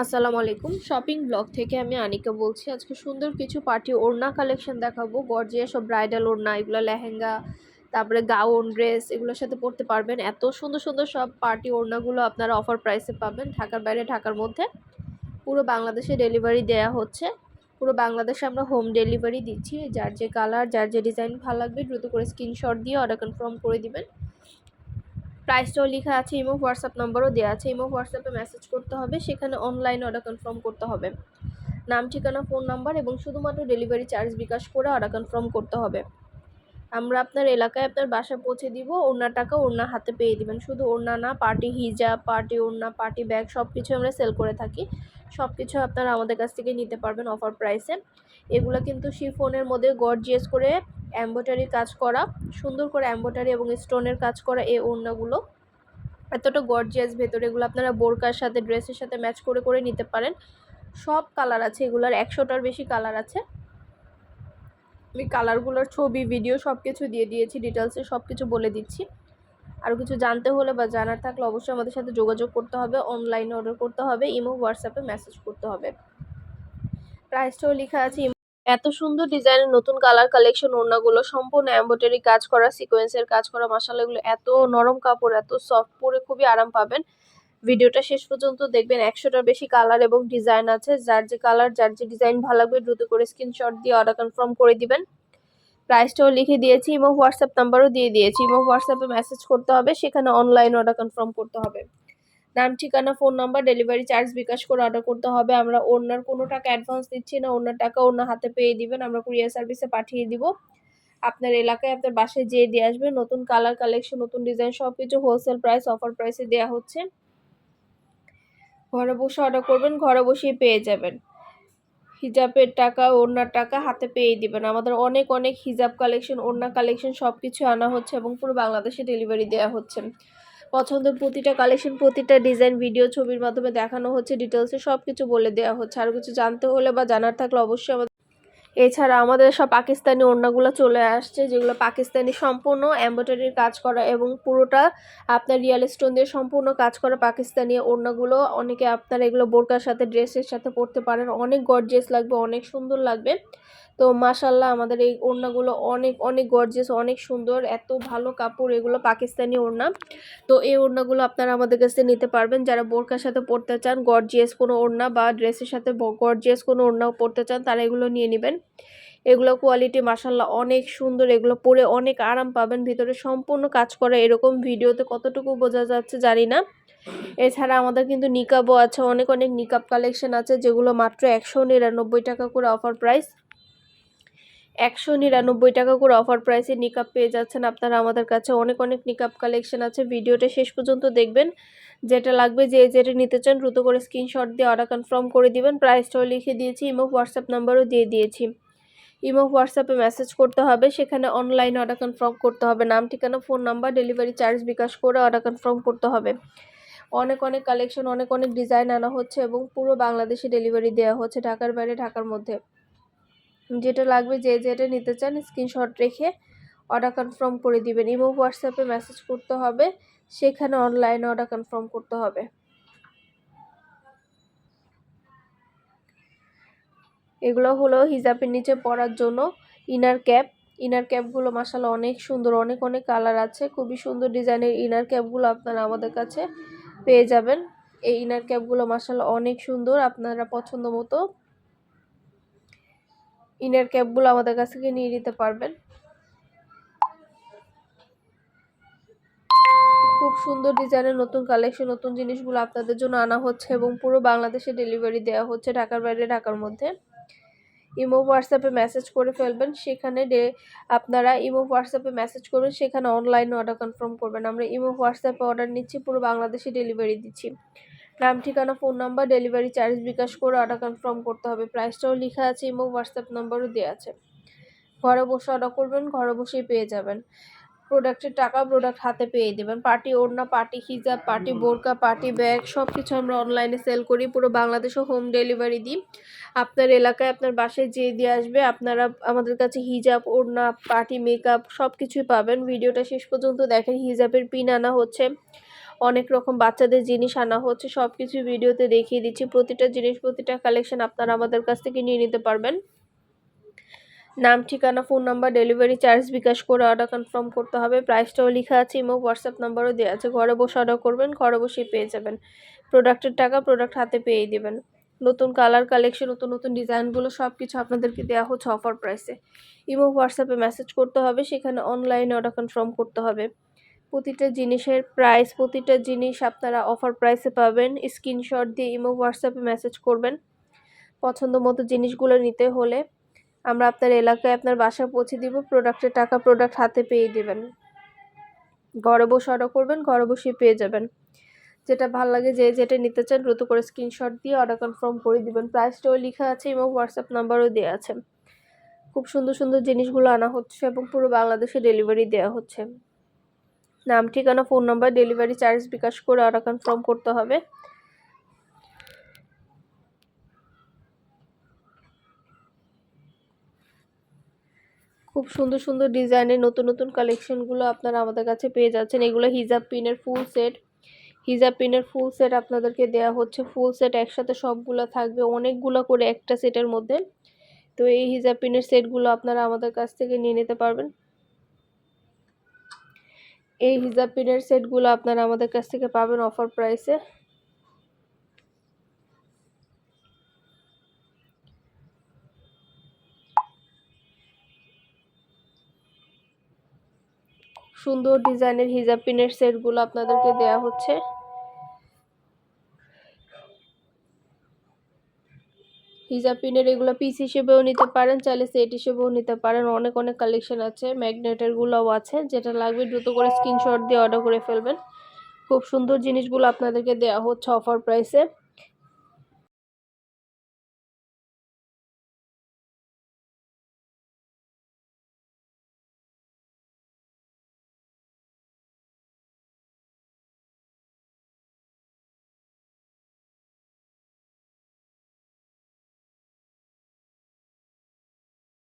আসসালামু আলাইকুম। Shopping blog থেকে আমি আনিকা বলছি। আজকে সুন্দর কিছু পার্টি ওড়না কালেকশন দেখাবো। গর্জিয়াস সব ব্রাইডাল ওড়না, এগুলো লেহেঙ্গা, তারপরে গাউন, ড্রেস, এগুলোর সাথে পরতে পারবেন। এত সুন্দর সুন্দর সব পার্টি ওড়নাগুলো আপনারা অফার প্রাইসে পাবেন ঢাকার বাইরে, ঢাকার মধ্যে। পুরো বাংলাদেশে ডেলিভারি দেয়া হচ্ছে। পুরো বাংলাদেশে আমরা হোম ডেলিভারি দিচ্ছি। যার যে কালার যার যে ডিজাইন ভালো লাগবে, দ্রুত করে স্ক্রিনশট দিয়ে অর্ডার কনফার্ম করে দিবেন। প্রাইসটাও লেখা আছে ইমো হোয়াটসঅ্যাপ নাম্বারও দেওয়া আছে। ইমো হোয়াটসঅ্যাপে মেসেজ করতে হবে, সেখানে অনলাইন অর্ডার কনফার্ম করতে হবে। নাম, ঠিকানা ফোন নাম্বার এবং শুধুমাত্র ডেলিভারি চার্জ বিকাশ করে অর্ডার কনফার্ম করতে হবে। আমরা আপনার এলাকায় আপনার বাসা পৌঁছে দিব ওনার টাকা ওনার হাতে পেয়ে দিবেন। শুধু ওড়না না পার্টি হিজাব পার্টি ওড়না পার্টি ব্যাগ সব কিছু আমরা সেল করে থাকি। সব কিছু আপনারা আমাদের কাছ থেকে নিতে পারবেন অফার প্রাইসে এগুলো কিন্তু শিফোনের মধ্যে গর্জিয়াস করে এম্ব্রয়ডারি কাজ করা, সুন্দর করে এম্ব্রয়ডারি এবং স্টোনের কাজ করা এই ওড়নাগুলো। এতটা গর্জিয়াস ভেতরে এগুলো আপনারা বোরকার সাথে ড্রেসের সাথে ম্যাচ করে করে নিতে পারেন। সব কালার আছে এগুলার, একশোটার বেশি কালার আছে। আমি কালারগুলোর ছবি ভিডিও সব কিছু দিয়ে দিয়েছি ডিটেলসে সব কিছু বলে দিচ্ছি। আরও কিছু জানতে হলে বা জানার থাকলে অবশ্যই আমাদের সাথে যোগাযোগ করতে হবে অনলাইনে অর্ডার করতে হবে, ইমো, হোয়াটসঅ্যাপে মেসেজ করতে হবে। প্রাইসটাও লেখা আছে এত সুন্দর ডিজাইনের নতুন কালার কালেকশন ওড়নাগুলো, সম্পূর্ণ এম্ব্রয়ডারি কাজ করা সিকোয়েন্সের কাজ করা মশালাগুলো এত নরম কাপড়, এত সফট পরে খুবই আরাম পাবেন। ভিডিওটা শেষ পর্যন্ত দেখবেন, একশোটার বেশি কালার এবং ডিজাইন আছে। যার যে কালার, যার যে ডিজাইন ভালো লাগবে, দ্রুত করে স্ক্রিনশট দিয়ে অর্ডার কনফার্ম করে দিবেন। প্রাইসটাও লিখে দিয়েছি, এবং হোয়াটসঅ্যাপ নাম্বারও দিয়ে দিয়েছি, এবং হোয়াটসঅ্যাপে মেসেজ করতে হবে, সেখানে অনলাইন অর্ডার কনফার্ম করতে হবে। নাম, ঠিকানা phone number delivery charge bKash করে অর্ডার করতে হবে। আমরা ওনার কোনো টাকা অ্যাডভান্স দিচ্ছি না, ওনার টাকা ওনার হাতে পেয়ে দিবেন, আমরা কুরিয়ার সার্ভিসে পাঠিয়ে দিব। আপনার এলাকায় আপনার বাসায় যেয়ে দিয়ে আসবে, নতুন কালার কালেকশন নতুন ডিজাইন সব কিছু হোলসেল প্রাইস অফার প্রাইসে দেওয়া হচ্ছে। ঘরে বসে অর্ডার করবেন, ঘরে বসেই পেয়ে যাবেন। হিজাবের টাকা ওড়নার টাকা হাতে পেয়ে দিবেন। আমাদের অনেক অনেক হিজাব কালেকশন ওড়না কালেকশন সব কিছু আনা হচ্ছে এবং পুরো বাংলাদেশে ডেলিভারি দেওয়া হচ্ছে। পছন্দের প্রতিটা কালেকশন প্রতিটা ডিজাইন ভিডিও ছবির মাধ্যমে দেখানো হচ্ছে ডিটেলসে সব কিছু বলে দেওয়া হচ্ছে। আর কিছু জানতে হলে বা জানার থাকলে অবশ্যই আমাদের এছাড়া আমাদের সব পাকিস্তানি ওড়নাগুলো চলে আসছে, যেগুলো পাকিস্তানি সম্পূর্ণ এম্ব্রয়ডারির কাজ করা এবং পুরোটা আপনার রিয়েল স্টোন দিয়ে সম্পূর্ণ কাজ করা পাকিস্তানি ওড়নাগুলো। অনেকে আপনারা এগুলো বোরকার সাথে ড্রেসের সাথে পরতে পারেন। অনেক গর্জিয়াস লাগবে, অনেক সুন্দর লাগবে। তো মাশাল্লাহ আমাদের এই ওড়নাগুলো অনেক অনেক গর্জিয়াস অনেক সুন্দর। এত ভালো কাপড়, এগুলো পাকিস্তানি ওড়না। তো এই ওড়নাগুলো আপনারা আমাদের কাছে নিতে পারবেন। যারা বোরকার সাথে পরতে চান গর্জিয়াস কোনো ওড়না বা ড্রেসের সাথে গর্জিয়াস কোনো ওড়নাও পরতে চান, তারা এগুলো নিয়ে নেবেন। এগুলো কোয়ালিটি মাসাল্লাহ অনেক সুন্দর। এগুলো পরে অনেক আরাম পাবেন। ভিতরে সম্পূর্ণ কাজ করা এরকম ভিডিওতে কতটুকু বোঝা যাচ্ছে জানি না। এছাড়া আমাদের কিন্তু নিকাবও আছে। অনেক অনেক নিকাব কালেকশন আছে, যেগুলো মাত্র একশো নিরানব্বই টাকা করে অফার প্রাইস একশো নিরানব্বই টাকা করে অফার প্রাইসে নিকাপ পেয়ে যাচ্ছেন আপনারা আমাদের কাছে। অনেক অনেক নিকাপ কালেকশন আছে। ভিডিওটা শেষ পর্যন্ত দেখবেন। যেটা লাগবে যে যেটা নিতে চান, দ্রুত করে স্ক্রিনশট দিয়ে অর্ডার কনফার্ম করে দিবেন। প্রাইসটাও লিখে দিয়েছি ইমো হোয়াটসঅ্যাপ নাম্বারও দিয়ে দিয়েছি। ইমো হোয়াটসঅ্যাপে মেসেজ করতে হবে, সেখানে অনলাইন অর্ডার কনফার্ম করতে হবে। নাম, ঠিকানা phone number delivery charge bKash করে অর্ডার কনফার্ম করতে হবে। অনেক অনেক কালেকশন অনেক অনেক ডিজাইন আনা হচ্ছে এবং পুরো বাংলাদেশে ডেলিভারি দেওয়া হচ্ছে, ঢাকার বাইরে, ঢাকার মধ্যে। যেটা লাগবে যে যেটা নিতে চান স্ক্রিনশট রেখে অর্ডার কনফার্ম করে দিবেন। ইমো হোয়াটসঅ্যাপে মেসেজ করতে হবে, সেখানে অনলাইনে অর্ডার কনফার্ম করতে হবে। এগুলো হলো হিজাবের নিচে পরার জন্য ইনার ক্যাপ ইনার ক্যাপগুলো মাসাল অনেক সুন্দর, অনেক অনেক কালার আছে। খুবই সুন্দর ডিজাইনের ইনার ক্যাপগুলো আপনারা আমাদের কাছে পেয়ে যাবেন। এই ইনার ক্যাপগুলো মাসাল অনেক সুন্দর, আপনারা পছন্দ মতো ইনার ক্যাপগুলো আমাদের কাছ থেকে নিয়ে নিতে পারবেন। খুব সুন্দর ডিজাইনের নতুন কালেকশন, নতুন জিনিসগুলো আপনাদের জন্য আনা হচ্ছে এবং পুরো বাংলাদেশে ডেলিভারি দেওয়া হচ্ছে ঢাকার বাইরে, ঢাকার মধ্যে। ইমো হোয়াটসঅ্যাপে মেসেজ করে ফেলবেন, সেখানে ডে আপনারা ইমো হোয়াটসঅ্যাপে মেসেজ করবেন, সেখানে অনলাইনে অর্ডার কনফার্ম করবেন। আমরা ইমো হোয়াটসঅ্যাপে অর্ডার নিচ্ছি, পুরো বাংলাদেশে ডেলিভারি দিচ্ছি। নাম, ঠিকানা, phone number, delivery charge bKash করে অর্ডার কনফার্ম করতে হবে। প্রাইসটাও লেখা আছে, এবং হোয়াটসঅ্যাপ নাম্বারও দেওয়া আছে। ঘরে বসে অর্ডার করবেন, ঘরে বসেই পেয়ে যাবেন। প্রোডাক্টের টাকা প্রোডাক্ট হাতে পেয়ে দেবেন। পার্টি ওড়না পার্টি হিজাব পার্টি বোরকা পার্টি ব্যাগ সব কিছু আমরা অনলাইনে সেল করি। পুরো বাংলাদেশে হোম ডেলিভারি দিই। আপনার এলাকায় আপনার বাসায় যেয়ে দিয়ে আসবে, আপনারা আমাদের কাছে হিজাব, ওড়না পার্টি মেকআপ সব কিছুই পাবেন। ভিডিওটা শেষ পর্যন্ত দেখেন। হিজাবের পিন আনা হচ্ছে। অনেক রকম বাচ্চাদের জিনিস আনা হচ্ছে সব কিছু ভিডিওতে দেখিয়ে দিচ্ছি। প্রতিটা জিনিস, প্রতিটা কালেকশন আপনারা আমাদের কাছ থেকে নিয়ে নিতে পারবেন। নাম, ঠিকানা phone number delivery charge bKash করে অর্ডার কনফার্ম করতে হবে। প্রাইসটাও লেখা আছে ইমো হোয়াটসঅ্যাপ নাম্বারও দেওয়া আছে। ঘরে বসে অর্ডার করবেন, ঘরে বসেই পেয়ে যাবেন। প্রোডাক্টের টাকা প্রোডাক্ট হাতে পেয়ে দেবেন। নতুন কালার কালেকশন নতুন নতুন ডিজাইনগুলো সব কিছু আপনাদেরকে দেওয়া হচ্ছে অফার প্রাইসে ইমো হোয়াটসঅ্যাপে মেসেজ করতে হবে, সেখানে অনলাইনে অর্ডার কনফার্ম করতে হবে। প্রতিটা জিনিসের প্রাইস প্রতিটা জিনিস আপনারা অফার প্রাইসে পাবেন। স্ক্রিনশট দিয়ে ইমো হোয়াটসঅ্যাপে মেসেজ করবেন পছন্দ মতো জিনিসগুলো নিতে হলে। আমরা আপনার এলাকায় আপনার বাসা পৌঁছে দিব প্রোডাক্টের টাকা প্রোডাক্ট হাতে পেয়ে দেবেন। ঘরে বসে অর্ডার করবেন, ঘরে বসে পেয়ে যাবেন। যেটা ভালো লাগে যে যেটা নিতে চান দ্রুত করে স্ক্রিনশট দিয়ে অর্ডার কনফার্ম করে দিবেন। প্রাইসটাও লেখা আছে এবং হোয়াটসঅ্যাপ নাম্বারও দেওয়া আছে। খুব সুন্দর সুন্দর জিনিসগুলো আনা হচ্ছে এবং পুরো বাংলাদেশে ডেলিভারি দেওয়া হচ্ছে। নাম, ঠিকানা, phone number, delivery charge bKash করে অর্ডার কনফার্ম করতে হবে। খুব সুন্দর সুন্দর ডিজাইনের নতুন নতুন কালেকশনগুলো আপনারা আমাদের কাছে পেয়ে যাচ্ছেন। এগুলো হিজাব পিনের ফুল সেট। হিজাব পিনের ফুল সেট আপনাদেরকে দেওয়া হচ্ছে। ফুল সেট একসাথে সবগুলো থাকবে, অনেকগুলো করে একটা সেটের মধ্যে। তো এই হিজাব পিনের সেটগুলো আপনারা আমাদের কাছ থেকে নিয়ে নিতে পারবেন। এই হিজাব পিনের সেটগুলো আপনারা আমাদের কাছ থেকে পাবেন অফার প্রাইসে সুন্দর ডিজাইনের হিজাব পিনের সেটগুলো আপনাদেরকে দেয়া হচ্ছে। হিজাব পিনের এগুলো পিস হিসেবেও নিতে পারেন, চাইলে সেট হিসেবেও নিতে পারেন। অনেক অনেক কালেকশন আছে ম্যাগনেটেরগুলোও আছে, যেটা লাগবে দ্রুত করে স্ক্রিনশট দিয়ে অর্ডার করে ফেলবেন। খুব সুন্দর জিনিসগুলো আপনাদেরকে দেওয়া হচ্ছে অফার প্রাইসে